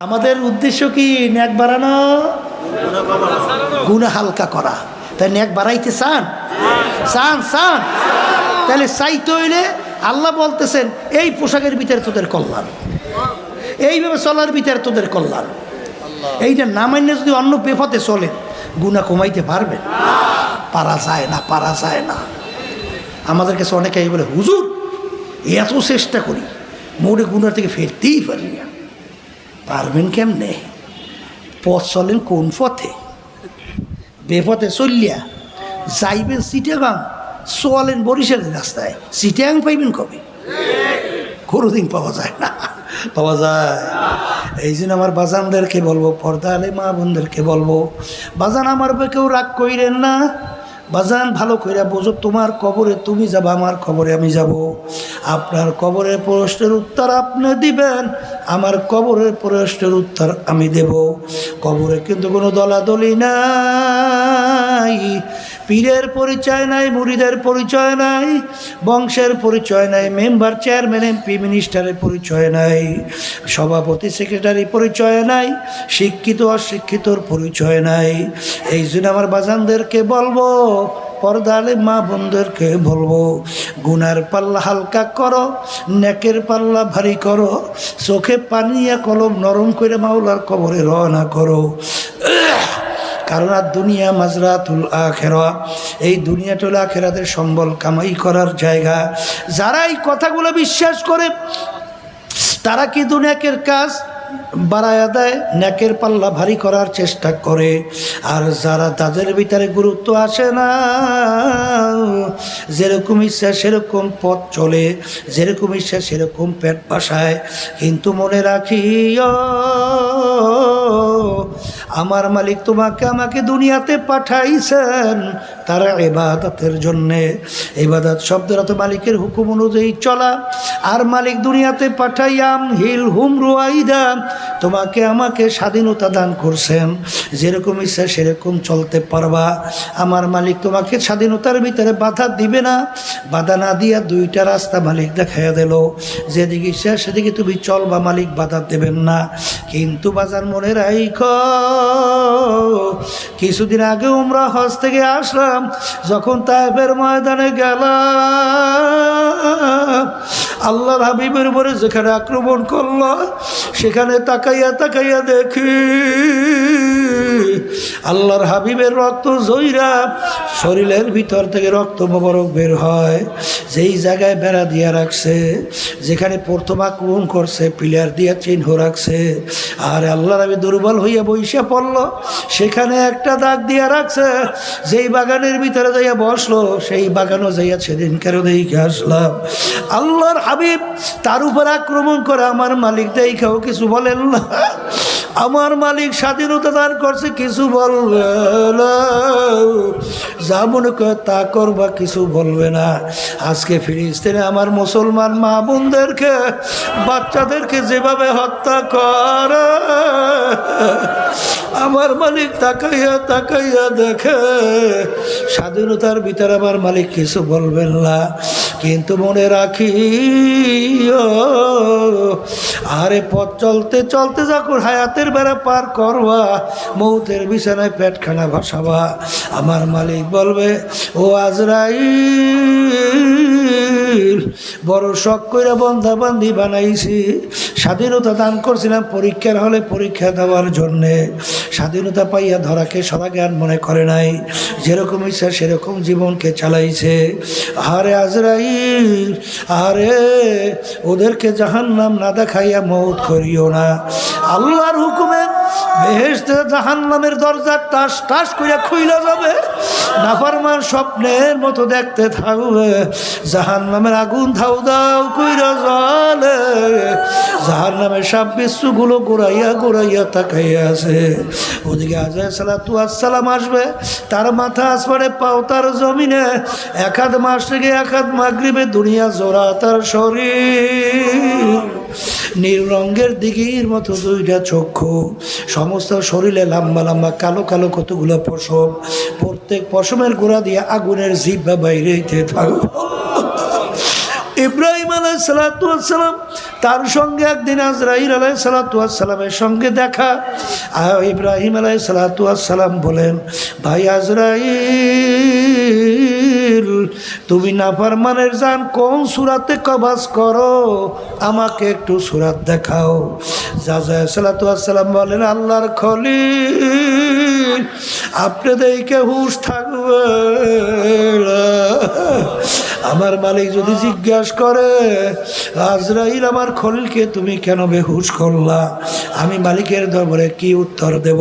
আমাদের উদ্দেশ্য কি ন্যাক বাড়ানো? গুণা হালকা করা। তাই ন্যাক বাড়াইতে চান? চান চান। তাহলে চাইতে হইলে আল্লাহ বলতেছেন, এই পোশাকের ভিতরে তোদের কল্যাণ। এইভাবে চলার ভিতরে তোদের কল্যাণ। এইটা না যদি অন্য বেফতে চলে গুণা কমাইতে পারবেন। পারা যায় না, পারা যায় না। আমাদের কাছে অনেকে বলে, হুজুর, এত চেষ্টা করি। মোড়ে গুণার থেকে ফিরতেই পারি না। পারবেন কেমনে? পথ চলেন কোন পথে? বেপথে চলিয়া যাইবেন সিটাগাং চলেন বরিশালের রাস্তায়। সিটাগাং পাইবেন কবে? কোনোদিন পাওয়া যায় না। পাওয়া যায়। এই জন্য আমার বাজানদেরকে বলব পর্দা আলে মা বোনদেরকে বলব, বাজান আমার কেউ রাগ কইরেন না। বাজান, ভালো করে বোঝো, তোমার কবরে তুমি যাবা, আমার কবরে আমি যাব। আপনার কবরের প্রশ্নের উত্তর আপনি দিবেন, আমার কবরের প্রশ্নের উত্তর আমি দেব। কবরে কিন্তু কোনো দলাদলি নাই। পীরের পরিচয় নাই মুড়িদের পরিচয় নাই, বংশের পরিচয় নাই, মেম্বার, চেয়ারম্যান, এমপি, মিনিস্টারের পরিচয় নাই, সভাপতি, সেক্রেটারি পরিচয় নাই, শিক্ষিত, অশিক্ষিতর পরিচয় নাই। এই জন্য আমার বাজানদেরকে বলব, পর্দালে মা বোনদেরকে বলব, গুনার পাল্লা হালকা করো, নেকের পাল্লা ভারী করো, চোখে পানিয়া কলম নরম করে মাওলার কবরে রওনা করো। কারণ আর দুনিয়া মাজরাতুল আখেরা, এই দুনিয়াটুল আখেরাদের সম্বল কামাই করার জায়গা। যারা এই কথাগুলো বিশ্বাস করে, তারা কি দুনিয়াকের কাজ বাড়ায়া দেয় ন্যাকের পাল্লা ভারী করার চেষ্টা করে? আর যারা তাদের ভিতরে গুরুত্ব আসে না, যেরকম ইচ্ছা সেরকম পথ চলে, যেরকম ইচ্ছা সেরকম পেট পাশায় কিন্তু মনে রাখিও আমার মালিক তোমাকে আমাকে দুনিয়াতে পাঠাইছেন। তারা এবাদতের জন্যে। এবাদত শব্দের অত মালিকের হুকুম অনুযায়ী চলা। আর মালিক দুনিয়াতে পাঠাইয়াম হিল হুম রুয়াইদা, তোমাকে আমাকে স্বাধীনতা দান করছেন। যেরকম ইচ্ছা সেরকম চলতে পারবা। আমার মালিক তোমাকে স্বাধীনতার ভিতরে বাধা দিবে না। বাধা না দিয়া দুইটা রাস্তা মালিক দেখাইয়া দিল। যেদিকে ইচ্ছা সেদিকে তুমি চলবা, মালিক বাধা দেবেন না। কিন্তু বাজার মনে রাইখ, কিছুদিন আগে উমরা হজ থেকে আসলাম। যখন তাইফের ময়দানে গেলাম আল্লাহর হাবিবের উপরে যেখানে আক্রমণ করল সেখানে তাকাইয়া তাকাইয়া দেখি আল্লাহর হাবিবের রক্ত জইরা শরীরের ভিতর থেকে রক্ত মোবারক বের হয়। যেই জায়গায় বেড়া দিয়া রাখছে, যেখানে প্রথম আক্রমণ করছে, পিলার দিয়া চিহ্ন রাখছে, আর আল্লাহর আমি দুর্বল হইয়া বইসা পড়ল, সেখানে একটা দাগ দিয়া রাখছে, যেই বাগানের ভিতরে যাইয়া বসল, সেই বাগানও যাইয়া সেদিন কেন দেখে আসলাম। আল্লাহর হাবিব তার উপর আক্রমণ করে আমার মালিক দেখাও কিছু বলেন না। আমার মালিক স্বাধীনতা দান করছে কিছু বলবে যা মনে করে তা করবা কিছু বলবে না। আজকে ফিলিস্তিনে আমার মুসলমান মা বোনদেরকে, বাচ্চাদেরকে যেভাবে হত্যা করে, আমার মালিক তাকাইয়া তাকাইয়া দেখে, স্বাধীনতার ভিতরে আমার মালিক কিছু বলবেন না। কিন্তু মনে রাখি আরে পথ চলতে চলতে যখন হায়াতের বেড়া পার করবা মৌতের বিছানায় পেটখানা ভাসাবা। আমার মালিক বলবে, ও আজরাই বড় শখ করে বন্ধা বান্ধি বানাইছি। স্বাধীনতা দান করছিলাম পরীক্ষার হলে পরীক্ষা দেওয়ার জন্যে। স্বাধীনতা পাইয়া ধরাকে সদা জ্ঞান মনে করে নাই। যেরকম ইচ্ছা সেরকম জীবনকে চালাইছে। আরে আজরাইল আরে ওদেরকে জাহান নাম না দেখাইয়া মৌত করিও না। আল্লাহর হুকুমে বেহেস্তে জাহান নামের দরজা টাস টাস করিয়া খুইলা যাবে। নাফারমান স্বপ্নের মতো দেখতে থাকবে। জাহান নামের আগুন ধাউ দাও কইরা জলে জাহান নামের সাপ বিশ্বগুলো গোড়াইয়া গোড়াইয়া তাকাইয়া আছে। ওদিকে আজয় সালাতু আসসালাম আসবে। তার মাথা আসমানে পাও তার জমিনে। এক হাত মাস থেকে এক হাত মাগরিবে দুনিয়া জোড়া তার শরীর। নীল রঙের দিঘির মতো দুইটা চক্ষু। সমস্ত শরীরে লম্বা লাম্বা কালো কালো কতগুলো পশম। প্রত্যেক পশমের গোড়া দিয়ে আগুনের জিব্বা বাইরে থাকব ইব্রাহিম আলাই সালাতাম তার সঙ্গে একদিন আজরাইল আলাই সালাতামের সঙ্গে দেখা। ইব্রাহিম আলাই সালাতাম বলেন, ভাই আজরাইল তুমি নাফারমানের যান কোন সুরাতে কবাস করো? আমাকে একটু সুরাত দেখাও। যা সালাতাম বলেন, আল্লাহর খলি আপনাদেরকে হুশ থাকবে আমার মালিক যদি জিজ্ঞাসা করে আজরাইল আমার খলিলকে তুমি কেন বেহুশ করলা? আমি মালিকের দরবারে কি উত্তর দেব?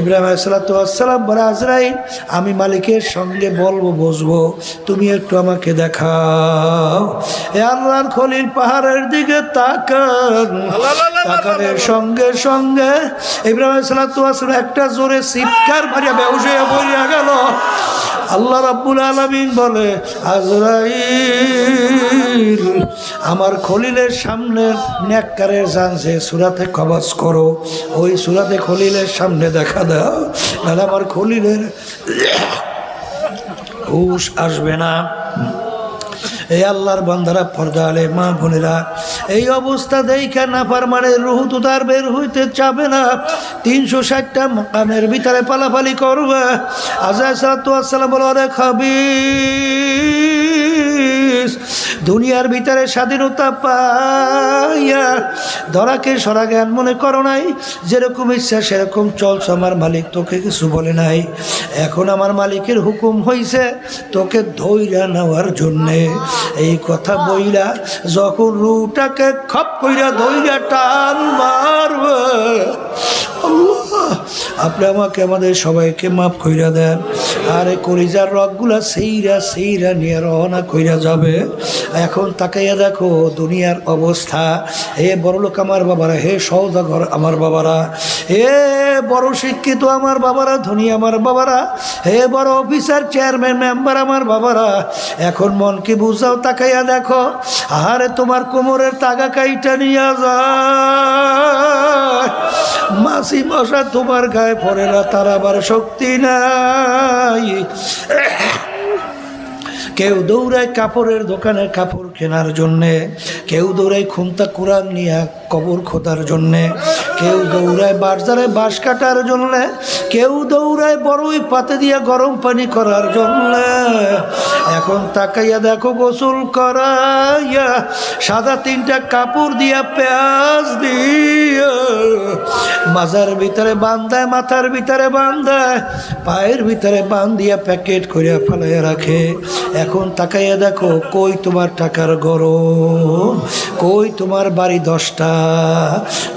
ইব্রাহিম আসসালাম বলে আজরাইল আমি মালিকের সঙ্গে বলব বসবো তুমি একটু আমাকে দেখাও। এ আল্লাহর খলিল পাহাড়ের দিকে তাকান। তাকানের সঙ্গে সঙ্গে ইব্রাহিম সালাম একটা জোরে চিৎকার মারিয়া বেহুশ হয়ে বইয়া গেল আল্লাহ রাব্বুল আলমিন বলে, আজরাইল, আমার খলিলের সামনে ন্যাক্কারের যে সুরাতে কবাজ করো, ওই সুরাতে খলিলের সামনে দেখা দাও, নাহলে আমার খলিলের হুশ আসবে না। এই আল্লাহর বান্ধারা পর্দালে মা বোনেরা, এই অবস্থা দেখা না পার মানে রুহু তো তার বের হইতে চাবে না। তিনশো ষাটটা মকামের ভিতরে পালাপালি করবে। আজাদ সালাম বলো রে খাবি দুনিয়ার ভিতরে স্বাধীনতা পাইয়া ধরাকে সরা জ্ঞান মনে করো নাই। যেরকম ইচ্ছা সেরকম চলছ। আমার মালিক তোকে কিছু বলে নাই। এখন আমার মালিকের হুকুম হইছে তোকে ধৈর্য নেওয়ার জন্যে। এই কথা বইলা যখন রুটাকে খপ কইরা ধৈর্য টান মারবে আপনি আমাকে, আমাদের সবাইকে মাফ কইরা দেন। আর এই কলিজার রগগুলা সেইরা সেইরা নিয়ে রওনা কইরা যাবে। এখন তাকাইয়া দেখো দুনিয়ার অবস্থা। হে বড়লোক আমার বাবারা, হে সৌদাগর আমার বাবারা। হে বড় শিক্ষিত আমার বাবারা, ধনী আমার বাবারা। হে বড় অফিসার, চেয়ারম্যান, মেম্বার আমার বাবারা। এখন মনকে বুঝাও তাকাইয়া দেখো। আহারে তোমার কোমরের তাগা কাইটা নিয়ে যায়। মাসি মশা তোমার গায়ে পড়ে না তার আবার শক্তি নাই। কেউ দৌড়ায় কাপড়ের দোকানে কাপড় কেনার জন্যে, কেউ দৌড়ায় খুন্তা কোরআন নিয়ে কবর খোদার জন্যে, কেউ দৌড়ায় বাজারে বাঁশ কাটার জন্যে, কেউ দৌড়ায় বড়ই পাতে দিয়ে গরম পানি করার জন্যে। এখন তাকাইয়া দেখো গোসল করাইয়া, সাদা তিনটা কাপড় দিয়া পেঁয়াজ দিয়া মাজার ভিতরে বান্ধায়, মাথার ভিতরে বান্ধায়, পায়ের ভিতরে বান্ধিয়া প্যাকেট করিয়া ফেলাইয়া রাখে। এখন তাকাইয়া দেখো, কই তোমার টাকার গরম? কই তোমার বাড়ি দশটা?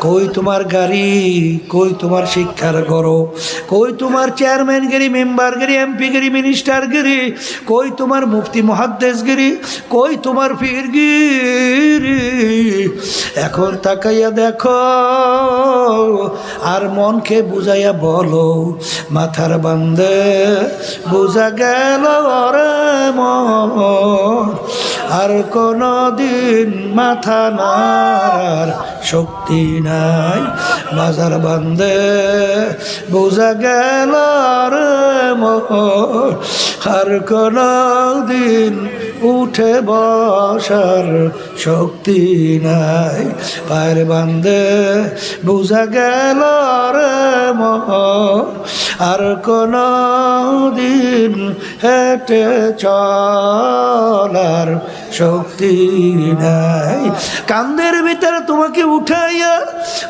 কই তোমার গাড়ি? কই তোমার শিক্ষার গরম? কই তোমার চেয়ারম্যান গিরি, মেম্বার গিরি, এমপি গিরি, মিনিস্টার গিরি? কই তোমার মুফতি, মহাদ্দেশ গিরি? কই তোমার ফির গিরি? এখন তাকাইয়া দেখো, আর মনকে বুঝাইয়া বলো, মাথার বান্ধে বুঝা গেল রে মন। আর কোনো দিন মাথা নার শক্তি নাই। মাজার বান্ধে বোঝা গেল আর কোনো দিন উঠে বসার শক্তি নাই। পায়ের বান্ধে বোঝা গেল রে আর কোন দিন হেঁটে চলার শক্তি নাই। কান্দের ভিতরে তোমাকে উঠাইয়া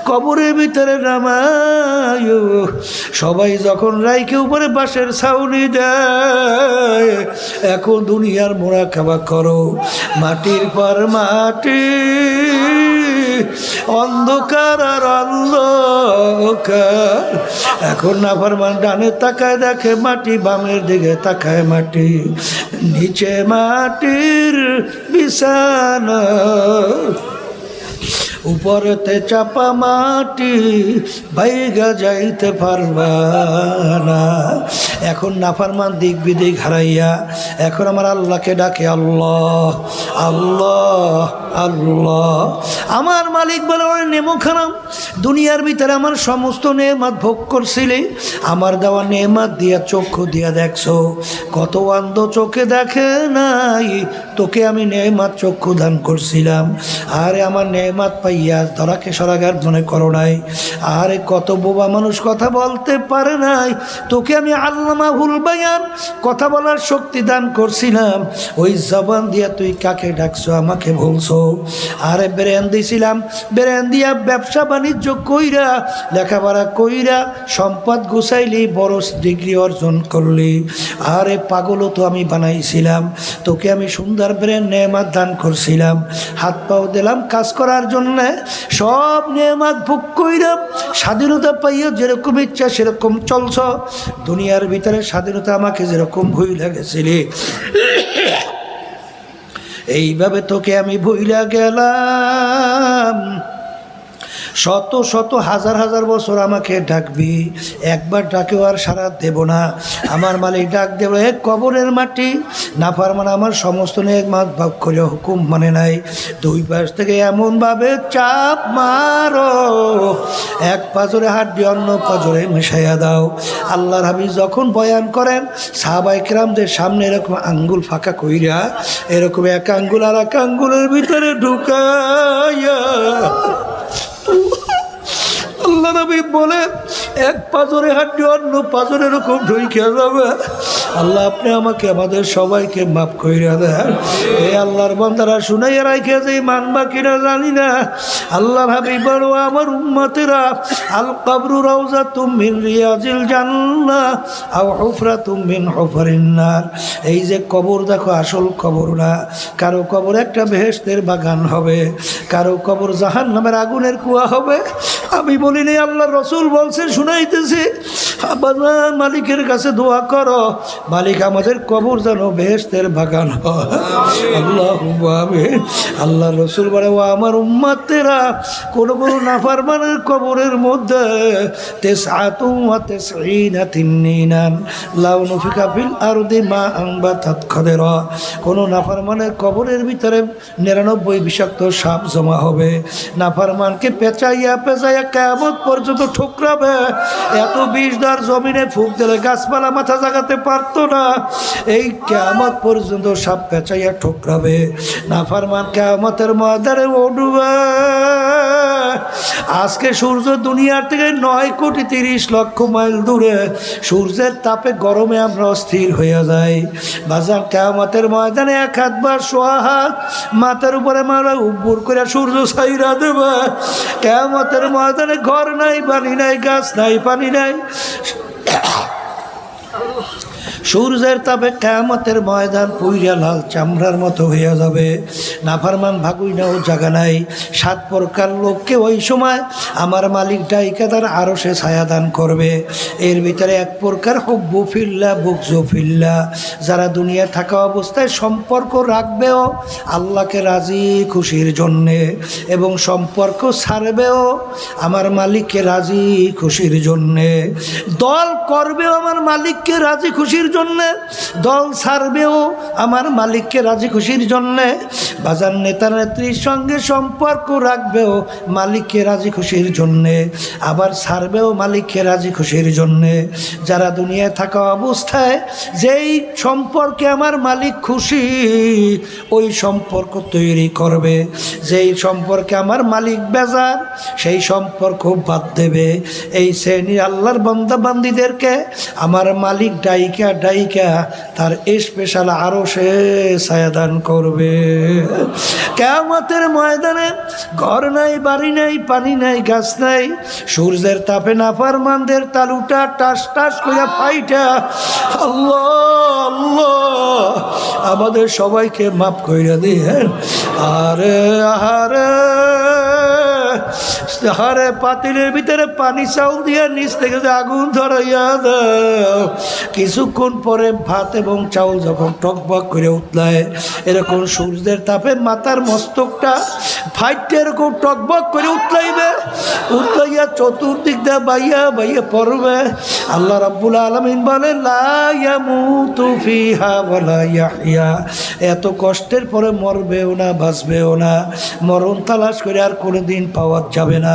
কবরের ভিতরে নামায় সবাই যখন রাইকে উপরে বাঁশের ছাউনি দেয়, এখন দুনিয়ার মোড়া খাওয়া করো। মাটির পর মাটি, অন্ধকার আর অন্ধকার। এখন নাফার মান ডানে তাকায় দেখে মাটি, বামের দিকে তাকায় মাটি। নিচে মাটির বিছানা উপরেতে চাপা মাটি বাইগা যাইতে পারবা না। এখন নাফারমান দিক বিদিক হারাইয়া, এখন আমার আল্লাহকে ডাকে, আল্লাহ আল্লাহ আল্লাহ। আমার মালিক বলে, ওই নেমো খারাম, দুনিয়ার ভিতরে আমার সমস্ত নেমাত ভোগ করছিলে, আমার দেওয়া নেমাত দিয়া চক্ষু দিয়া দেখছ, কত অন্ধ চোখে দেখে নাই, তোকে আমি নেমাত চক্ষু দান করছিলাম। আরে আমার নেমাত পাইয়া ধরাকে সরাগার মনে করো নাই। আরে কত বোবা মানুষ কথা বলতে পারে নাই। তোকে আমি আল্লামা ভুল বায়ান কথা বলার শক্তি দান করছিলাম। ওই জবান দিয়া তুই কাকে ডাকছো, আমাকে বলছো। আরে বেরেন দিছিলাম। বেরেন দিয়া ব্যবসা বাণিজ্য কইরা, লেখাপড়া কইরা সম্পদ গুছাইলি, বড় ডিগ্রি অর্জন করলি। আরে পাগলও তো আমি বানাইছিলাম। তোকে আমি সুন্দর ব্রেন নেমার দান করছিলাম। হাত পাও দিলাম কাজ করার জন্য। সব নেমাত ভোগ কইরা স্বাধীনতা পাইয়া যেরকম ইচ্ছা সেরকম চলছ। দুনিয়ার ভিতরে স্বাধীনতা আমাকে যেরকম ভুই লাগেছিল। এইভাবে তোকে আমি ভুইলা গেলাম। শত শত হাজার হাজার বছর আমাকে ডাকবি, একবার ডাকেও আর সারা দেব না। আমার মালিক ডাক দেব এক কবরের মাটি? নাফার মানে আমার সমস্ত এক মাত ভাগ করে হুকুম মানে নাই। দুই পাশ থেকে এমনভাবে চাপ মারো, এক পাজরে হাড্ডি অন্য পাজরে মিশাইয়া দাও। আল্লাহর হাবি যখন বয়ান করেন সাহাবাইকরামদের সামনে এরকম আঙ্গুল ফাঁকা কইরা, এরকম এক আঙ্গুল আর এক আঙ্গুলের ভিতরে ঢুকাইয়া নবী বলে এক পাজরে হাঁটি অন্য পাজরে এরকম ঢুইকে যাবে। আল্লাহ, আপনি আমাকে, আমাদের সবাইকে মাফ কইরা দেন। এই আল্লাহর বন্দারা শুনাইয়া রাখে যে মানবা কিনা জানি না। আল্লাহ হাবি বড় আমার উম্মতেরা, আল কাবরু রওজা তুমিন রিয়াজিল জান্না আও হুফরা তুমিন হুফারিন্নার এই যে কবর, দেখো, আসল কবর না। কারও কবর একটা বেহেস্তের বাগান হবে। কারও কবর জাহান নামের আগুনের কুয়া হবে। আমি বলিনি আল্লাহ রসুল বলছে, শুনাইতেছে। মালিকের কাছে দোয়া করো। মালিক আমাদের কবর যেন বেহেস্তের বাগান আল্লাহ। আল্লাহ রসুল বলে, ও আমার উম্মাতেরা, কোন কোন নাফারমানের কবরের মধ্যে তেস আতুমা তেস ইনাতিনান লাউ নফিকা ফিল আরদি মা আংবা তাত খদের কোন নাফারমানের কবরের ভিতরে নিরানব্বই বিষাক্ত সাপ জমা হবে। নাফারমানকে পেঁচাইয়া পেঁচাইয়া কেমন পর্যন্ত ঠুকরাবে। এত বিষদার জমিনে ফুক দিলে গাছপালা মাথা জাগাতে পারতো না। এই কেমত পর্যন্ত সাপ পেঁচাইয়া ঠোকরাবে। নাফারমান কেমতের মাদারে উঠবে আজকে সূর্য দুনিয়ার থেকে নয় কোটি তিরিশ লক্ষ মাইল দূরে। সূর্যের তাপে গরমে আমরা অস্থির হয়ে যাই। বাজার কেমতের ময়দানে এক হাত বা সোয়া হাত মাথার উপরে মারা উব্বুর করে সূর্য সাইরা দেবে। কেমতের ময়দানে ঘর নাই, পানি নাই, গাছ নাই, পানি নাই। সূর্যের তাপে কেমতের ময়দান পুইরা লাল চামড়ার মতো হইয়া যাবে। নাফারমান ভাগুই নাও জাগা নাই। সাত প্রকার লোককে ওই সময় আমার মালিক ডাইকা তার আরও সে ছায়াদান করবে। এর ভিতরে এক প্রকার হব্বু ফিল্লা, বুকজু ফিল্লা। যারা দুনিয়া থাকা অবস্থায় সম্পর্ক রাখবেও আল্লাহকে রাজি খুশির জন্যে এবং সম্পর্ক ছাড়বেও আমার মালিককে রাজি খুশির জন্যে। দল করবেও আমার মালিককে রাজি খুশির জন্যে, দল ছাড়বেও আমার মালিককে রাজি খুশির জন্যে। বাজার নেতা নেত্রীর সঙ্গে সম্পর্ক রাখবেও মালিককে রাজি খুশির জন্যে। আবার ছাড়বেও মালিককে রাজি খুশির জন্যে। যারা দুনিয়ায় থাকা অবস্থায়, যেই সম্পর্কে আমার মালিক খুশি, ওই সম্পর্ক তৈরি করবে। যেই সম্পর্কে আমার মালিক বেজার, সেই সম্পর্ক বাদ দেবে। এই শ্রেণির আল্লাহর বন্দাবান্দিদেরকে আমার মালিক ডাইকা ডাইকা, তার স্পেশাল আরও সে ছায়াদান করবে। কেমতের ময়দানে ঘর নাই, বাড়ি নাই, পানি নাই, গাছ নাই, সূর্যের তাপে নাফার মানদের তালুটা টাস টাস কইয়া ফাইটা। আমাদের সবাইকে মাফ কইরা দিয়ে আরে আহারে হারে পাতিলের ভিতরে পানি চাউল দিয়ে নিচ থেকে যে আগুন ধরাইয়া দাও। কিছুক্ষণ পরে ভাত এবং চাউল যখন টকবক করে উঠলায়, এরকম সূর্যের তাপে মাথার মস্তকটা ফাইটটা এরকম টকবক করে উঠলাইবে। উঠলাইয়া চতুর্দিক দিয়ে বাইয়া বাইয়া পড়বে। আল্লাহ রাব্বুল আলমিন ওয়ালা ইয়াহইয়া। এত কষ্টের পরে মরবেও না, বাঁচবেও না। মরণ তালাশ করে আর কোনো দিন পাওয়া যাবে না।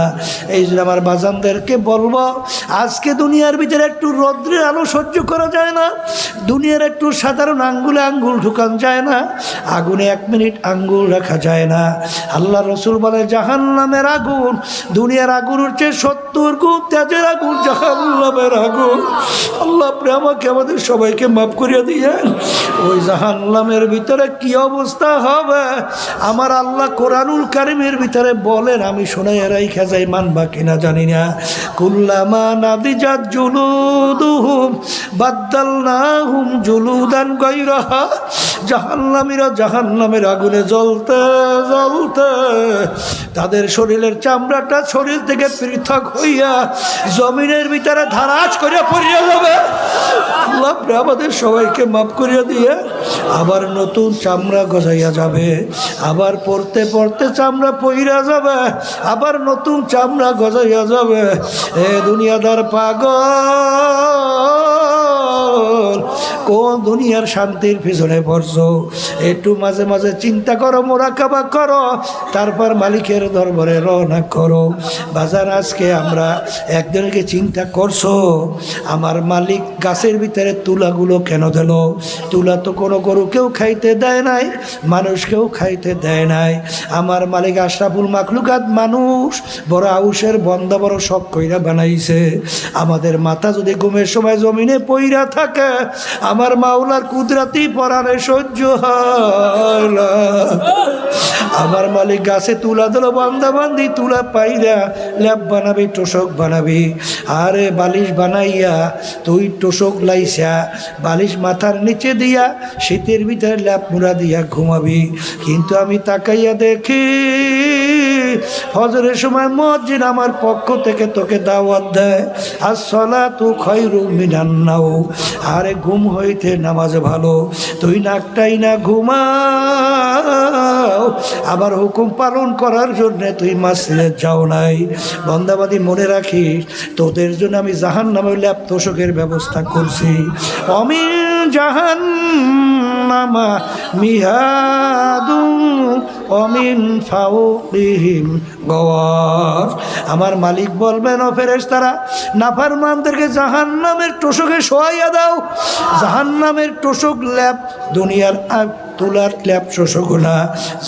এই জন্য আমার বাজানদেরকে বলব, আজকে দুনিয়ার ভিতরে একটু রৌদ্রের আলো সহ্য করা যায় না, দুনিয়ার একটু সাধারণ আঙ্গুলে আঙ্গুল ঢুকান যায় না, আগুনে এক মিনিট আঙ্গুল রাখা যায় না। আল্লাহ রসুল বলে জাহান নামের আগুন, দুনিয়ার আগুন হচ্ছে সত্তর গুণ তেজের আগুন জাহান নামের আগুন। আল্লাহ আপনি আমাকে, আমাদের সবাইকে মাফ করিয়া দিয়েন। ওই জাহান নামের ভিতরে কি অবস্থা হবে? আমার আল্লাহ কোরআনুল কারিমের ভিতরে বলেন, আমি শোনাই রাইখা যায় মানবা কিনা জানি না। কুল্লামা নাদিজাত জুলুদুহুম, বাদ্দালনাহুম জুলুদান গায়রাহা। জাহান্নামীরা জাহান্নামের আগুনে জ্বলতে জ্বলতে তাদের শরীরের চামড়াটা শরীর থেকে পৃথক হইয়া জমিনের ভিতরে ধারাজ করে পড়িয়া যাবে। আমাদের সবাইকে মাফ করিয়া দিয়ে আবার নতুন চামড়া গজাইয়া যাবে, আবার পড়তে পড়তে চামড়া পইরা যাবে, আবার নতুন চামড়া গজাইয়া যাবে। এ দুনিয়াদার পাগল কোন দুনিয়ার শান্তির পিছনে পড়ছো। একটু মাঝে মাঝে চিন্তা করো, মোরাকাবা করো, তারপর মালিকের দরবারে রওনা করো। বাজার আজকে আমরা একজনকে চিন্তা করছ, আমার মালিক গাছের ভিতরে তুলাগুলো কেন দিল? তুলা তো কোনো গরুকেও খাইতে দেয় নাই মানুষকেও খাইতে দেয় নাই। আমার মালিক আশরাফুল মাখলুকাত মানুষ, বড় আউসের বন্ধ বড় শখ কইরা বানাইছে। আমাদের মাথা যদি ঘুমের সময় জমিনে পইরা থাকে আমার মাওলার কুদরাতি পরানে সহ্য হয়। আমার মালিক গাছে তুলা দিল, বান্দা বান্দি তুলা পাইরা ল্যাব বানাবি তোষক বানাবি। আরে বালিশ বানাইয়া তুই তোষক লাইসা, বালিশ মাথার নিচে দিয়া শীতের ভিতরে ল্যাপ মুড়া দিয়া ঘুমাবি। কিন্তু আমি তাকাইয়া দেখি, ফজরের সময় মসজিদ আমার পক্ষ থেকে তোকে দাওয়াত দেয়। আর সলা তু খয়রু মিনান্নাও আরে ঘুম হইতে নামাজ ভালো তুই নাকটাই না ঘুমাও। আবার হুকুম পালন করার জন্য তুই মাসিদে যাও নাই। বন্দাবাদী মনে রাখিস, তোদের জন্য আমি জাহান নামে ল্যাপ তোষকের ব্যবস্থা করছি। অমিন জাহান আমার মালিক বলবেন, ও ফেরেস তারা নাফারমানদেরকে জাহান নামের তোষকে শোয়াইয়া দাও। জাহান নামের তোষক ল্যাপ, দুনিয়ার আগ তুলার ল্যাপ তোষক না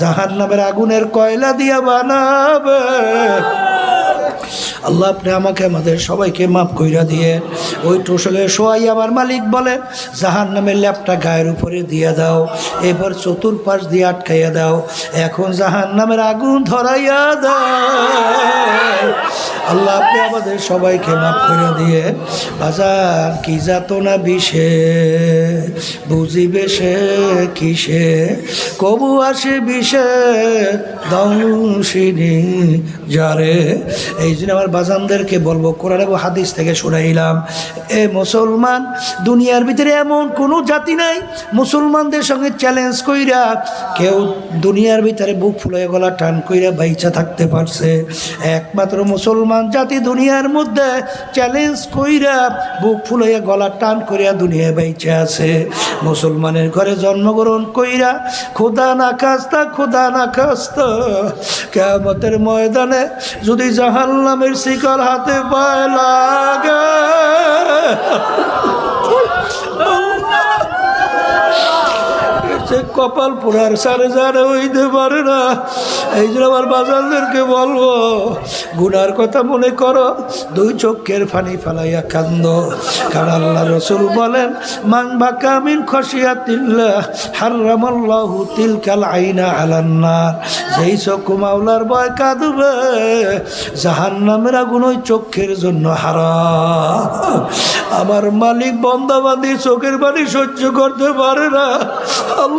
জাহান নামের আগুনের কয়লা দিয়া বানাবে। আল্লাহ আপনি আমাকে, আমাদের সবাইকে মাফ কইরা দিয়ে ওই টোসলে শোয়াই আমার মালিক বলে জাহান নামের ল্যাপটা গায়ের উপরে দিয়ে দাও, এবার চতুর্পাশ দিয়ে আটকাইয়া দাও, এখন জাহান নামের আগুন ধরাইয়া দাও। আল্লাহ আপনি আমাদের সবাইকে মাফ করে দিয়ে, বাজার কি যাত না বিষে, বুঝিবে সে কিসে, কবু আসে বিষে, দংশিনী যারে, এই জন্য আমার বাজানদেরকে বলব, কোরআন এবং হাদিস থেকে শুনাইলাম এ মুসলমান, দুনিয়ার ভিতরে এমন কোনো জাতি নাই, মুসলমানদের সঙ্গে চ্যালেঞ্জ কইরা কেউ দুনিয়ার ভিতরে বুক ফুলে গলা টান কইরা বাইচা থাকতে পারছে। একমাত্র মুসলমান জাতি দুনিয়ার মধ্যে চ্যালেঞ্জ কইরা বুক ফুলাইয়া গলা টান করিয়া দুনিয়ায় বাইচা আছে। মুসলমানের ঘরে জন্মগ্রহণ কইরা খোদা না খাস্তা, খোদা না খাস্তা কেমতের ময়দানে যদি জাহান্নামের শিকল হাতে পায় লাগে। সে কপাল পোড়ার সারে সারে হইতে পারে না। এই জন্য আমার বাজারদেরকে বলব, গুনার কথা মনে করো, দুই চক্ষের ফানি ফেলাইয়া কান্দ। কারণ আল্লাহ রসুল বলেন, মান বা কামিন খসিয়া তিল্লা হারামাল্লাহু তিলকাল আইনা আলান্নার। যেই চোখ মাওলার ভয় কাঁদবে জাহান নামের আগুন ওই চোখের জন্য হারা আমার মালিক বন্দাবাদী চোখের বাড়ি সহ্য করতে পারে না। আল্লাহ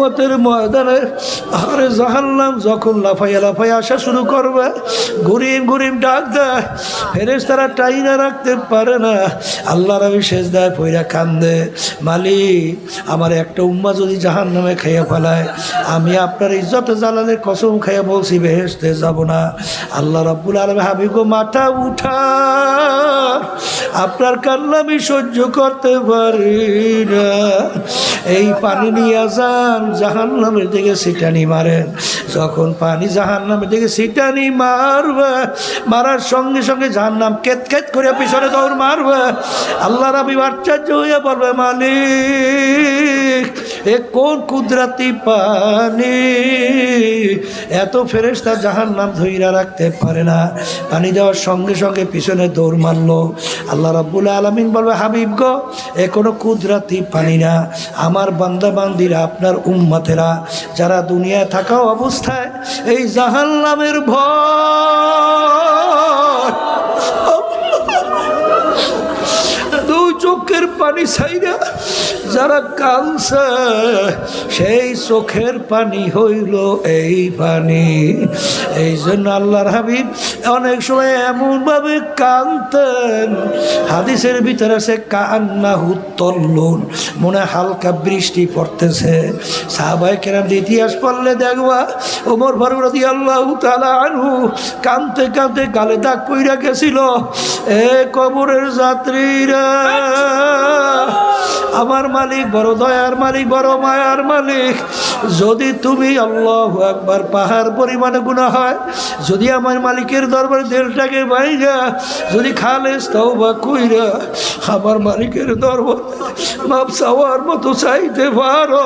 কামতের ময়দানে আরে জাহান্নাম যখন লাফাইয়া লাফাইয়া আসা শুরু করবে গরিম গরিম ডাক দেয় ফেরেস তারা টাইনা রাখতে পারে না। আল্লাহ আমি শেষ দেয় পইরা কান্দে, মালিক, আমার একটা উম্মা যদি জাহান নামে খাইয়া ফেলায়, আমি আপনার ইজ্জত জালালের কসম খাইয়া বলছি বেহেসতে যাব না। আল্লাহ রাব্বুল আলম হাবিগো মাথা উঠা, আপনার কান্না আমি সহ্য করতে পারি না। এই পানি নিয়ে যান জাহান নামের দিকে সিটানি মারেন যখন পানি জাহান নামের দিকে সিটানি মারবে, মারার সঙ্গে সঙ্গে জাহান নাম কেত কেত করে পিছনে দৌড় মারবে। আল্লাহ রাবি আশ্চর্য হয়ে পড়বে মালিক, এ কোন কুদরাতি পানি? এত ফেরেস্তা জাহান নাম ধইরা রাখতে পারে না। পানি দেওয়ার সঙ্গে সঙ্গে পিছনে দৌড় মারলো। আল্লাহ রাব্বুল আলমিন বলবে, হাবিব গো, এ কোনো কুদরাতি পানি না। আমার বান্দা বান্দিরা আপনার উম্মাতেরা যারা দুনিয়ায় থাকা অবস্থায় এই জাহান নামের ভয় দুই চোখের পানি ছাইরা যারা কাঁদছে সেই চোখের পানি হইল এই পানি। এই জন্য আল্লাহর হাবিব অনেক সময় এমনভাবে কাঁদতেন হাদিসের ভিতরে আছে কান্না হুত্তল্লুন মনে হালকা বৃষ্টি পড়তেছে। সাহাবাই কেরাম ইতিহাস পড়লে দেখবা, ওমর ফারুক আল্লাহ তালা আনহু কাঁদতে কাঁদতে গালে দাগ পইরা গেছিল। এ কবরের যাত্রীরা আমার মালিক বড় দয়ার মালিক, বড় মায়ার মালিক। যদি তুমি আল্লাহ একবার পাহাড় পরিমাণে গুণা হয়, যদি আমার মালিকের দরবারে দেলটাকে বাইরা যদি খালেস তাও বা কইরা আমার মালিকের দরবার মাপ চাওয়ার মতো চাইতে পারো।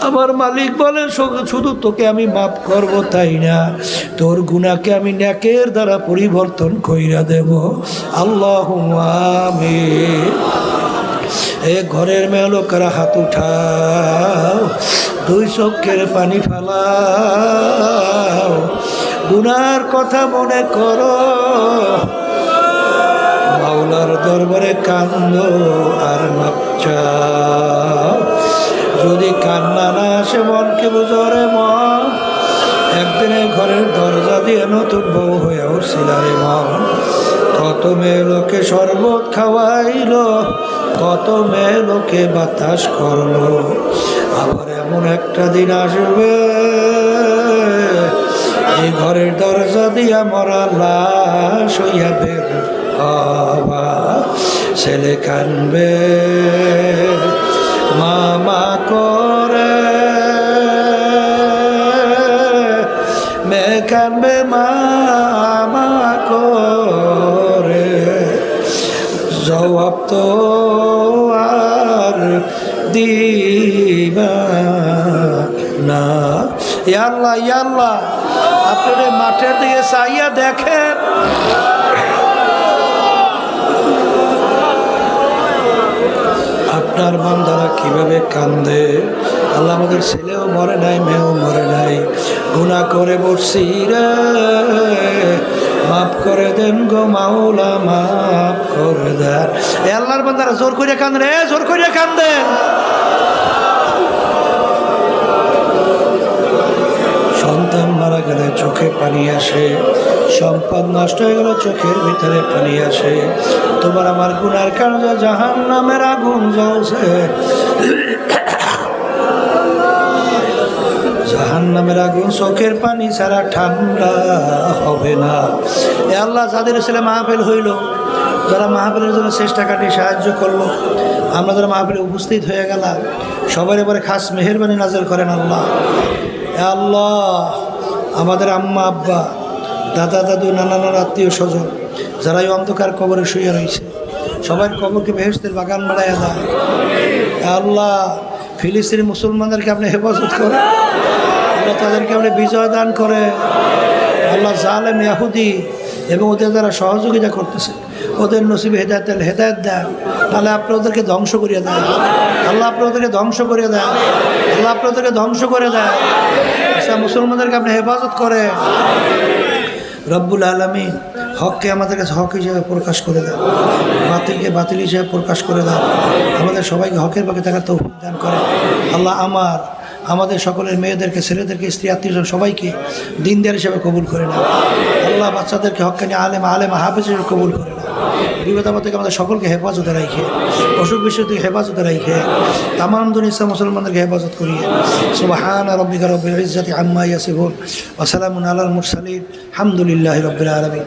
আমার মালিক বলে "শু- শুধু তোকে আমি মাফ করব তাই না? তোর গুণাকে আমি ন্যাকের দ্বারা পরিবর্তন কইরা দেব। আল্লাহ আমি এ ঘরের মেয়ে লোকেরা হাত উঠাও, দুই চক্ষের পানি ফালাও, গুনার কথা মনে করো। মাওলার দরবারে কান্দ আর মাপ চাও। যদি কান্না না আসে, মনকে বুঝরে মন একদিনে ঘরের দরজা দিয়ে নতুন বউ হয়ে উঠছিল রে মন কত মেয়ে লোকে শরবত খাওয়াইলো, কত মেয়ে লোকে বাতাস করল। আবার এমন একটা দিন আসবে, এই ঘরের দরজা দিয়া মরা লাশ হইয়া বের হবা ছেলে কানবে। মামা করে। মে কানবে মামা করে। জবাব তো আর দিবা না। ইয়াল্লাহ ইয়াল্লাহ আপনাদের মাঠের দিকে চাইয়া দেখেন। আপনার বান্দারা কীভাবে কান্দে? আল্লাহ আমাদের ছেলেও মরে নাই, মেয়েও মরে নাই। গুণা করে বসছি রে। মাফ করে দেন গো মাওলা, মাফ করে দেন। এ আল্লাহর বান্দারা জোর করে কান্দে জোর করে কান্দেন গেলে চোখে পানি আসে, সম্পদ নষ্ট হয়ে গেলে, চোখের ভিতরে পানি আসে। তোমার আমার গুনার কারণে জাহান নামের আগুন জ্বলছে। জাহান নামের আগুন চোখের পানি ছাড়া ঠান্ডা হবে না। এ আল্লাহ যাদের ছেলে মাহফিল হইল, যারা মাহফিলের জন্য চেষ্টা কাটিয়ে সাহায্য করল, আমরা যারা মাহফিলে উপস্থিত হয়ে গেলাম, সবার এবারে খাস মেহরবানি নাজর করেন আল্লাহ। আল্লাহ আমাদের আম্মা, আব্বা, দাদা, দাদু, নানা নানা আত্মীয় স্বজন যারা এই অন্ধকার কবরে শুয়ে রয়েছে, সবার কবরকে বেহেস্তের বাগান বাড়াইয়া দেয় আল্লাহ, ফিলিস্তিনি মুসলমানদেরকে আপনি হেফাজত করে আল্লাহ তাদেরকে আপনি বিজয় দান করে। আল্লাহ জালেম ইয়াহুদি এবং ওদের দ্বারা সহযোগিতা করতেছে। ওদের নসিবে হেদায়ত হেদায়ত দেন তাহলে আপনি ওদেরকে ধ্বংস করিয়ে দেন আল্লাহ আপনি ওদেরকে ধ্বংস করে দেন আল্লাহ আপনি ওদেরকে ধ্বংস করে দেন আচ্ছা মুসলমানদেরকে আপনি হেফাজত করে রব্বুল আলমী হককে আমাদের কাছে হক হিসেবে প্রকাশ করে দেন বাতিলকে বাতিল হিসেবে প্রকাশ করে দাও। আমাদের সবাইকে হকের পাকে থাকার তো দান করে। আল্লাহ আমার, আমাদের সকলের মেয়েদেরকে, ছেলেদেরকে, স্ত্রী, আত্মীয় সবাইকে দিনদার হিসেবে কবুল করে নাও। আল্লাহ বাচ্চাদেরকে হকানি আলেম আলেম, হাফেজ হিসেবে কবুল করে বিপদাবাদ থেকে আমাদের সকলকে হেফাজতে রাখে অসুখ বিসুখ থেকে হেফাজতে রাখে তামাম দুনিয়া মুসলমানদেরকে হেফাজত করিয়ে, সুবাহান রব্বিকা রব্বিল ইজ্জাতি আম্মা ইয়াসিফুন সালামুন আলাল মুরসালিন আলহামদুলিল্লাহি রাব্বিল আলামিন।